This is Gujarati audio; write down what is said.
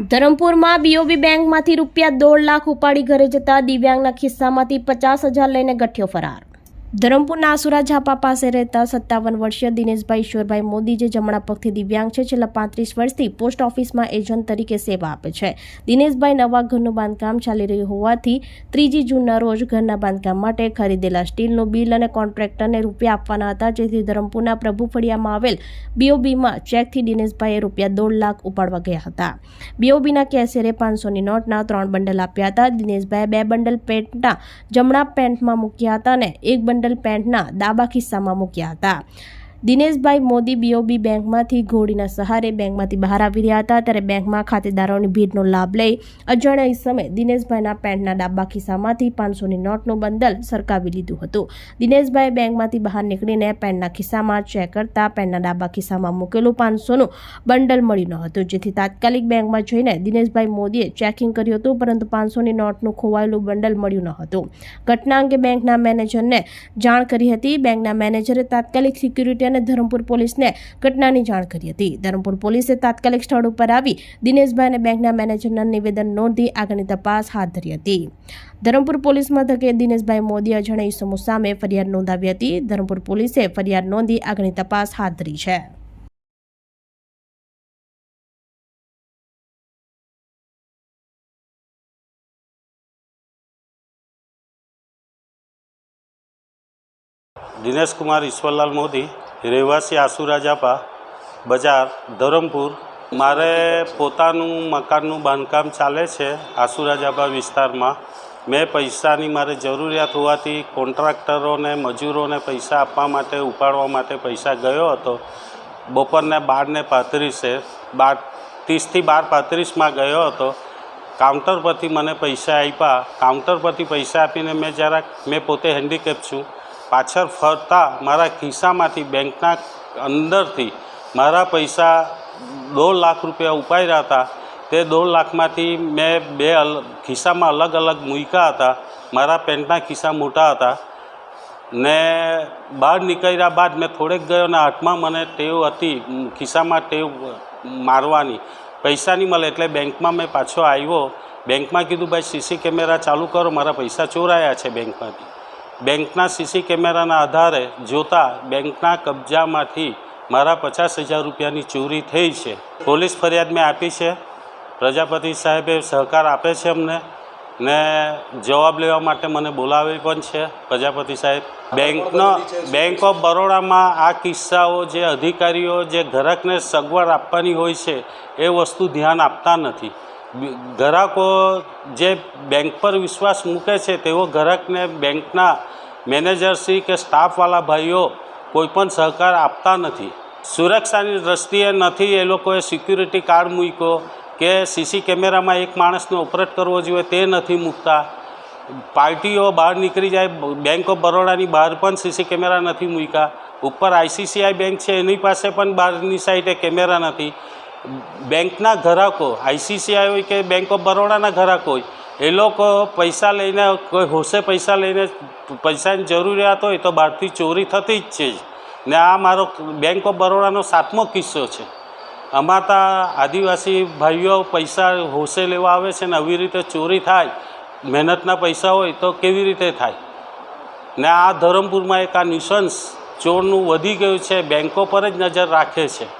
ધરમપુરમાં બીઓબી બેંકમાંથી રૂપિયા દોઢ લાખ ઉપાડી ઘરે જતા દિવ્યાંગના ખિસ્સામાંથી પચાસ હજાર લઈને ગઠ્યો ફરાર. ધરમપુરના આસુરા ઝાપા પાસે રહેતા સત્તાવન વર્ષીય દિનેશભાઈ ઈશ્વરભાઈ મોદી જે જમણા પગથી દિવ્યાંગ છે, છેલ્લા પાંત્રીસ વર્ષથી પોસ્ટ ઓફિસમાં એજન્ટ તરીકે સેવા આપે છે. દિનેશભાઈ નવા ઘરનું બાંધકામ ચાલી રહ્યું હોવાથી ત્રીજી જૂનના રોજ ઘરના બાંધકામ માટે ખરીદેલા સ્ટીલનું બિલ અને કોન્ટ્રાક્ટરને રૂપિયા આપવાના હતા, જેથી ધરમપુરના પ્રભુ ફળિયામાં આવેલ બીઓબીમાં ચેકથી દિનેશભાઈએ રૂપિયા દોઢ લાખ ઉપાડવા ગયા હતા. બીઓબીના કેસેરે પાંચસોની નોટના ત્રણ બંડલ આપ્યા હતા. દિનેશભાઈએ બે બંડલ પેન્ટના જમણા પેન્ટમાં મૂક્યા હતા અને એક બંડલ પેન્ટના ડાબા ખિસ્સામાં મૂક્યા હતા. દિનેશભાઈ મોદી બીઓબી બેંકમાંથી ઘોડીના સહારે બેંકમાંથી બહાર આવી રહ્યા હતા. ત્યારે બેંકમાં ખાતેદારોની ભીડનો લાભ લઈ અજાણ્યા સમયે દિનેશભાઈના પેન્ટના ડાબા ખિસ્સામાંથી પાંચસોની નોટનું બંડલ સરકાવી લીધું હતું. દિનેશભાઈ બેંકમાંથી બહાર નીકળીને પેન્ટના ખિસ્સામાં ચેક કરતા પેન્ટના ડાબા ખિસ્સામાં મૂકેલું પાંચસોનું બંડલ મળ્યું ન હતું. જેથી તાત્કાલિક બેંકમાં જઈને દિનેશભાઈ મોદીએ ચેકિંગ કર્યું હતું, પરંતુ પાંચસોની નોટનું ખોવાયેલું બંડલ મળ્યું ન હતું. ઘટના અંગે બેંકના મેનેજરને જાણ કરી હતી. બેંકના મેનેજરે તાત્કાલિક સિક્યુરિટી અને ધરમપુર પોલીસને ઘટનાની જાણ કરી હતી. ધરમપુર પોલીસે તાત્કાલિક સ્થળ ઉપર આવી દિનેશભાઈ અને બેંકના મેનેજરના નિવેદન નોંધી આગળની તપાસ હાથ ધરી હતી. ધરમપુર પોલીસ મથકે દિનેશભાઈ મોદી અજાણ્યા ઇસમો સામે ફરિયાદ નોંધાવી હતી. ધરમપુર પોલીસે ફરિયાદ નોંધી આગળની તપાસ હાથ ધરી છે. દિનેશ કુમાર ઈશ્વરલાલ મોદી રહેવાસી આસુરાજાપા બજાર, ધરમપુર, મારે પોતાનું મકાનનું બાંધકામ ચાલે છે આસુરાજાપા વિસ્તારમાં. મેં પૈસાની મારે જરૂરિયાત હોવાથી કોન્ટ્રાક્ટરોને, મજૂરોને પૈસા આપવા માટે, ઉપાડવા માટે પૈસા ગયો હતો. બપોરને બારને પાંત્રીસે, બાર, ત્રીસથી બાર પાંત્રીસમાં ગયો હતો. કાઉન્ટર પરથી મને પૈસા આપ્યા. કાઉન્ટર પરથી પૈસા આપીને મેં જરાક, મેં પોતે હેન્ડીકેપ છું. પાછળ ફરતા મારા ખિસ્સામાંથી બેંકના અંદરથી મારા પૈસા દોઢ લાખ રૂપિયા ઉપાડ્યા હતા. તે દોઢ લાખમાંથી મેં બે ખિસ્સામાં અલગ અલગ મૂક્યા હતા. મારા પેન્ટના ખિસ્સા મોટા હતા. ને બહાર નીકળ્યા બાદ મેં થોડેક ગયો ને હાથમાં મને ટેવ હતી ખિસ્સામાં ટેવ મારવાની. પૈસા નહીં મળે એટલે બેંકમાં મેં પાછો આવ્યો. બેંકમાં કીધું, ભાઈ, સીસી કેમેરા ચાલુ કરો, મારા પૈસા ચોરાયા છે બેંકમાંથી. બેંકના સીસી કેમેરાના આધારે જોતા બેંકના કબજામાંથી મારા પચાસ હજાર રૂપિયાની ચોરી થઈ છે. પોલીસ ફરિયાદ મેં આપી છે. પ્રજાપતિ સાહેબે સહકાર આપે છે અમને ને જવાબ લેવા માટે મને બોલાવી પણ છે. પ્રજાપતિ સાહેબ, બેંકનો, બેંક ઓફ બરોડામાં આ કિસ્સાઓ જે અધિકારીઓ જે ગ્રાહકને સગવડ આપવાની હોય છે એ વસ્તુ ધ્યાન આપતા નથી. ગ્રાહકો જે બેંક પર વિશ્વાસ મૂકે છે, તેઓ ગ્રાહકને બેંકના મેનેજરશ્રી કે સ્ટાફવાળા ભાઈઓ કોઈ પણ સહકાર આપતા નથી. સુરક્ષાની દ્રષ્ટિએ નથી એ લોકોએ સિક્યુરિટી કાર્ડ મૂક્યો કે સીસી કેમેરામાં એક માણસને ઓપરેટ કરવો જોઈએ તે નથી મૂકતા. પાર્ટીઓ બહાર નીકળી જાય બેંક ઓફ બરોડાની બહાર પણ સીસી કેમેરા નથી મૂક્યા. ઉપર આઈસીસીઆઈ બેંક છે, એની પાસે પણ બહારની સાઈડે કેમેરા નથી. બેંકના ગ્રાહકો આઈસીસીઆઈ હોય કે બેંક ઓફ બરોડાના ગ્રાહકો હોય, એ લોકો પૈસા લઈને, કોઈ હોશે પૈસા લઈને પૈસાની જરૂરિયાત હોય તો બહારથી ચોરી થતી જ છે ને આ મારો બેંક ઓફ બરોડાનો સાતમો કિસ્સો છે. અમારા આદિવાસી ભાઈઓ પૈસા હોશે લેવા આવે છે ને આવી રીતે ચોરી થાય, મહેનતના પૈસા હોય તો કેવી રીતે થાય? ને આ ધરમપુરમાં એક આ નિશંસ ચોરનું વધી ગયું છે બેંકો પર જ નજર રાખે છે.